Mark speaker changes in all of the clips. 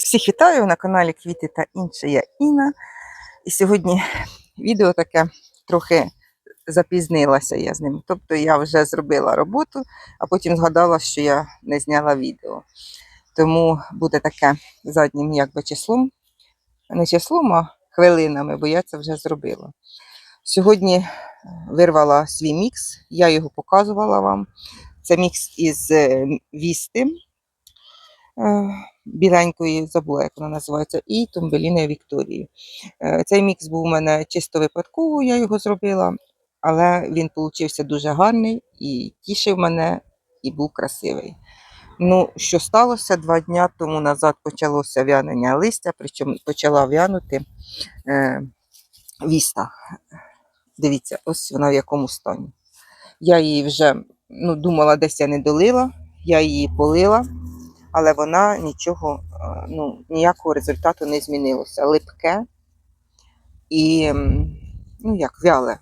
Speaker 1: Всіх вітаю на каналі Квіти та інше. Я Інна. І сьогодні відео таке трохи запізнилася я з ним. Тобто я вже зробила роботу, а потім згадала, що я не зняла відео. Тому буде таке заднім якби числом. Не числом, а хвилинами, бо я це вже зробила. Сьогодні вирвала свій мікс, я його показувала вам. Це мікс із е, вісти е, біленької, забула, як вона називається, і тумбеліни Вікторії. Е, Цей мікс був у мене чисто випадково, я його зробила, але він получився дуже гарний і тішив мене, і був красивий. Ну, що сталося два дня тому назад почалося в'янення листя, причому почала в'янути е, віста. Дивіться, ось вона в якому стані. Я її вже ну, думала, десь я не долила, я її полила, але вона нічого, е, ну, ніякого результату не змінилося. Липке і ну, як вяле.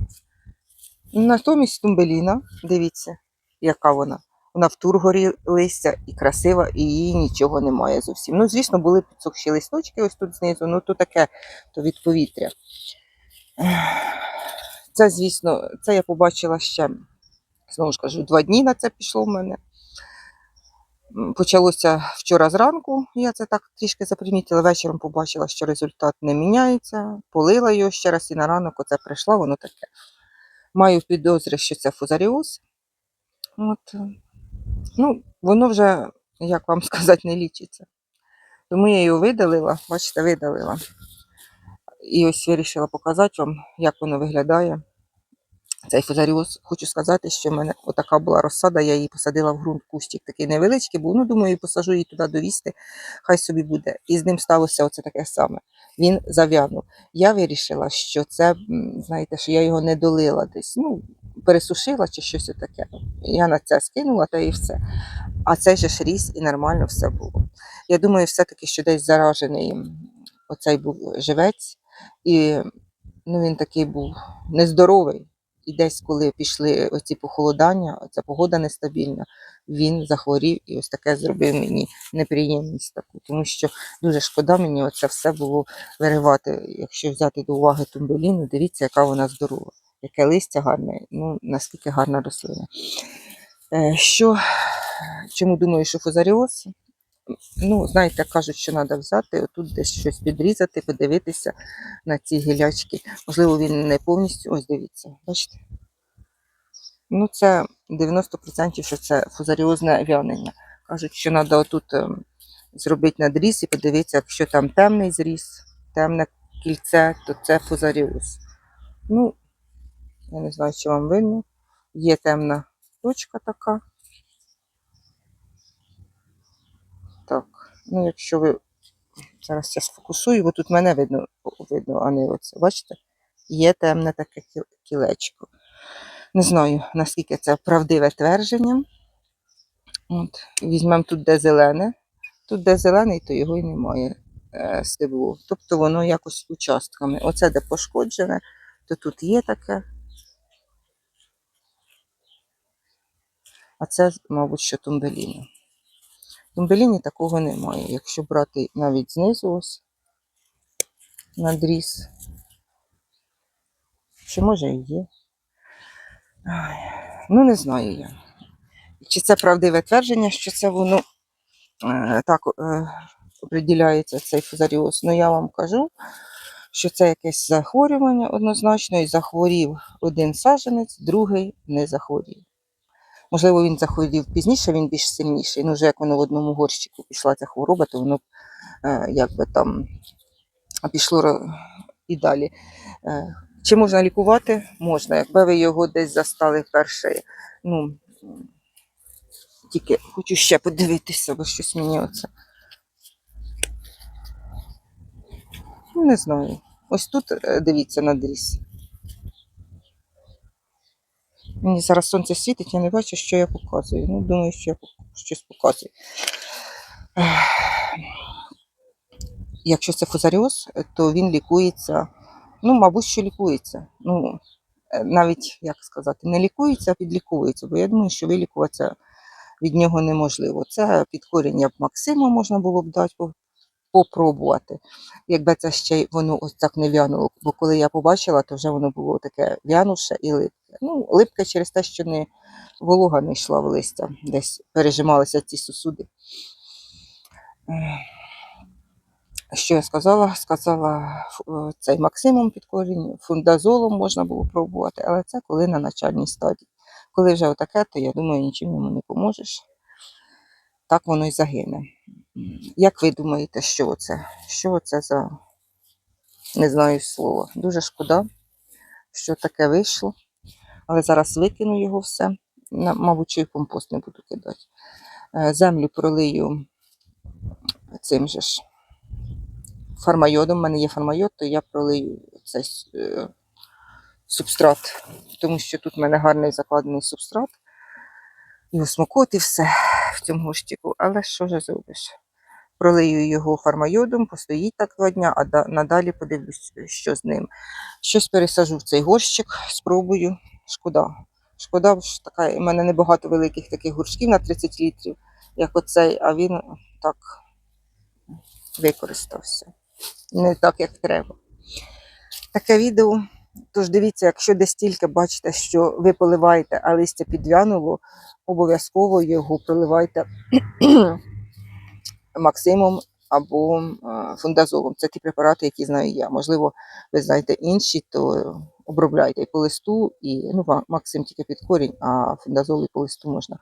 Speaker 1: Натомість тумбеліна, дивіться, яка вона. Вона в тургорі листя і красива, і її нічого немає зовсім. Ну, звісно, були підсохші листочки ось тут знизу, ну то таке, то від повітря. Це, звісно, це я побачила ще, знову ж кажу, два дні на це пішло в мене. Почалося вчора зранку, я це так трішки запримітила. Вечором побачила, що результат не міняється. Полила його ще раз і на ранок оце прийшла, воно таке. Маю підозри, що це фузаріоз. От. е, Ну, воно вже, як вам сказати, не лічиться. Тому я його видалила, бачите, видалила. І ось вирішила показати вам, як воно виглядає. Цей фузаріоз. Хочу сказати, що в мене отака була розсада, я її посадила в ґрунт кущик такий невеличкий був. Ну, думаю, посажу її туди довісти, хай собі буде. І з ним сталося оце таке саме. Він зав'янув. Я вирішила, що це, знаєте, що я його не долила десь. Ну, пересушила чи щось таке. Я на це скинула та і все. А це ж ріс і нормально все було. Я думаю, все-таки, що десь заражений оцей був живець, і ну, він такий був нездоровий. І десь, коли пішли оці похолодання, оця погода нестабільна, він захворів і ось таке зробив мені неприємність таку, тому що дуже шкода мені оце все було виривати. Якщо взяти до уваги тумбеліну, дивіться, яка вона здорова, яке листя гарне, ну наскільки гарна рослина. Е, Що, чому думаю, що фузаріоз? Ну, знаєте, кажуть, що треба взяти, отут десь щось підрізати, подивитися на ці гілячки. Можливо, він не повністю. Ось дивіться, бачите? Ну, це 90% що це фузаріозне в'янення. Кажуть, що треба отут ем, зробити надріз і подивитися, якщо там темний зріз, темне кільце, то це фузаріоз. Ну, я не знаю, чи вам видно. Є темна точка така. Так, ну якщо ви зараз я сфокусую, бо тут мене видно, видно, а не оце. Бачите? Є темне таке кілечко. Не знаю, наскільки це правдиве твердження. От, візьмемо тут, де зелене. Тут, де зелений, то його і немає е, стебло. Тобто воно якось участками. Оце де пошкоджене, то тут є таке. А це, мабуть, що тумбеліна. Тумбеліні такого немає. Якщо брати навіть знизу ось надріз. Чи може і є? Ну, не знаю я. Чи це правдиве твердження, що це воно е, так е, определяється, цей фузаріоз. Ну, я вам кажу, що це якесь захворювання однозначно, і захворів один саджанець, другий не захворів. Можливо, він захворів пізніше, він більш сильніший. Ну, вже як воно в одному горщику пішла ця хвороба, то воно е, якби там пішло і далі. Е, чи можна лікувати? Можна. Якби ви його десь застали вперше. Ну, тільки хочу ще подивитися, бо щось мені оце. Ну, не знаю. Ось тут е, дивіться надріз. Мені зараз сонце світить, я не бачу, що я показую. Ну, думаю, що я щось показую. Якщо це фузаріоз, то він лікується. Ну, мабуть, що лікується. Ну, е, навіть, як сказати, не лікується, а підліковується, бо я думаю, що вилікуватися від нього неможливо. Це під коріння б Максима можна було б дати, попробувати. Якби це ще воно ось так не в'януло. Бо коли я побачила, то вже воно було таке в'янувше і липке. Ну, липке через те, що не волога не йшла в листя, десь пережималися ці сусуди. Що я сказала? Сказала е, цей максимум під корінь, фундазолом можна було пробувати, але це коли на начальній стадії. Коли вже отаке, то я думаю, нічим йому не поможеш. Так воно й загине. Як ви думаєте, що це? Що це за не знаю слова? Дуже шкода, що таке вийшло. Але зараз викину його все. Мабуть, що компост не буду кидати. Е, Землю пролию цим же ж фармайодом. У мене є фармайод, то я пролию цей е, субстрат, тому що тут в мене гарний закладений субстрат. І осмокот, і все в цьому горщику. Але що вже зробиш? Пролию його фармайодом, постоїть так два дня, а надалі подивлюсь, що з ним. Щось пересажу в цей горщик, спробую. Шкода. Шкода, що така, у мене небагато великих таких горшків на 30 літрів, як оцей, а він так використався. Не так, як треба. Таке відео. Тож дивіться, якщо десь тільки бачите, що ви поливаєте, а листя підвянуло, обов'язково його проливайте максимум або фундазолом. Це ті препарати, які знаю я. Можливо, ви знаєте інші, то обробляйте і по листу, і ну, ма- максим тільки під корінь, а фундазол і по листу можна.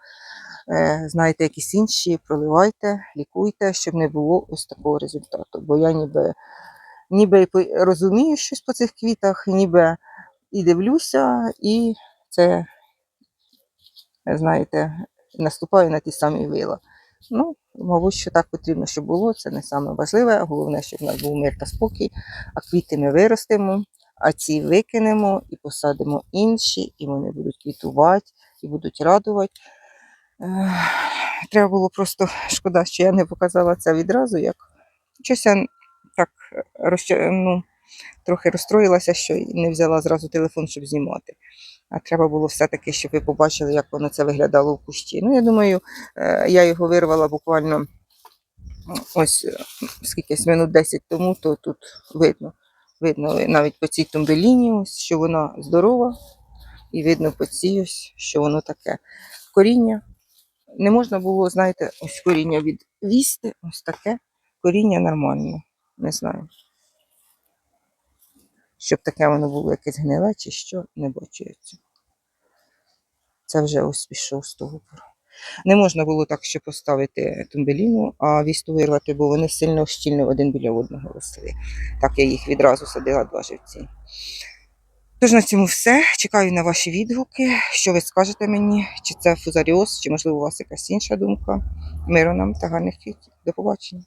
Speaker 1: Е, Знаєте, якісь інші, проливайте, лікуйте, щоб не було ось такого результату. Бо я ніби, ніби розумію щось по цих квітах, ніби і дивлюся, і це, знаєте, наступаю на ті самі вила. Ну, мабуть, що так потрібно, щоб було. Це не саме важливе. Головне, щоб в нас був мир та спокій, а квіти ми виростимо, а ці викинемо і посадимо інші, і вони будуть квітувати і будуть радувати. Треба було просто шкода, що я не показала це відразу, як щось я так ну, трохи розстроїлася, що не взяла зразу телефон, щоб знімати. А треба було все-таки, щоб ви побачили, як воно це виглядало в кущі. Ну, я думаю, е, я його вирвала буквально ось е, скількись минут 10 тому, то тут видно. Видно навіть по цій тумбеліні, ось, що вона здорова, і видно по цій ось, що воно таке. Коріння. Не можна було, знаєте, ось коріння відвісти, ось таке. Коріння нормальне. Не знаю. Щоб таке воно було якесь гниле чи що, не бачу я цього. Це вже ось пішов з того. Не можна було так ще поставити тумбеліну, а вісту вирвати, бо вони сильно щільно один біля одного росли. Так я їх відразу садила два живці. Тож на цьому все. Чекаю на ваші відгуки. Що ви скажете мені, чи це фузаріоз, чи можливо у вас якась інша думка. Миру нам та гарних квітів. До побачення.